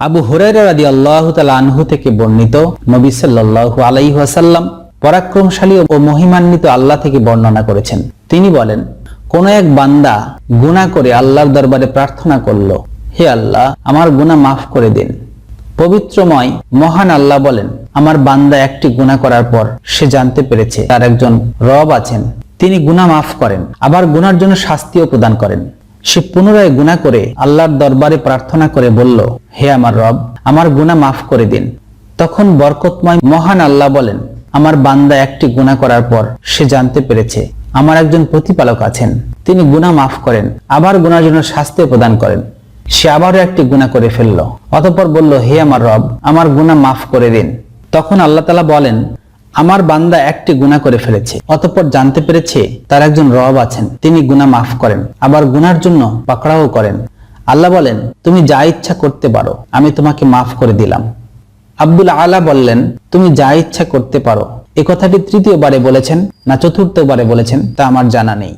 আবু হুরাইরা রাদি আল্লাহ আনহু থেকে বর্ণিত নবী সাল্লাল্লাহু আলাইহি ওয়াসাল্লাম পরাক্রমশালী ও মহিমান্বিত আল্লাহ থেকে বর্ণনা করেছেন। তিনি বলেন, কোন এক বান্দা গুনাহ করে আল্লাহর দরবারে প্রার্থনা করল, হে আল্লাহ, আমার গুনাহ মাফ করে দিন। পবিত্রময়, মহান আল্লাহ বলেন, আমার বান্দা একটি গুনাহ করার পর সে জানতে পেরেছে, তার একজন রব আছেন। তিনি গুনাহ মাফ করেন, আবার গুনার জন্য শাস্তিও প্রদান করেন। সে পুনরায় গুনাহ করে আল্লাহর দরবারে প্রার্থনা করে বলল, হে আমার রব, আমার গুনাহ মাফ করে দিন। তখন বরকতময় মহান আল্লাহ বলেন, আমার বান্দা একটি গুনাহ করার পর সে জানতে পেরেছে, আমার একজন প্রতিপালক আছেন। তিনি গুনাহ মাফ করেন, আবার গুনার জন্য শাস্তি প্রদান করেন। সে আবারও একটি গুনাহ করে ফেলল। অতঃপর বলল, হে আমার রব, আমার গুনাহ মাফ করে দিন। তখন আল্লাহ তালা বলেন আমার বান্দা একটি গুণা করে ফেলেছে, অতঃপর জানতে পেরেছে তার একজন রব আছেন, তিনি গুণা মাফ করেন, আবার গুনার জন্য পাকড়াও করেন। আল্লাহ বলেন, তুমি যা ইচ্ছা করতে পারো, আমি তোমাকে মাফ করে দিলাম। আব্দুল আলা বললেন, তুমি যা ইচ্ছা করতে পারো। এ কথাটি তৃতীয়বারে বলেছেন, না চতুর্থবারে বলেছেন, তা আমার জানা নেই।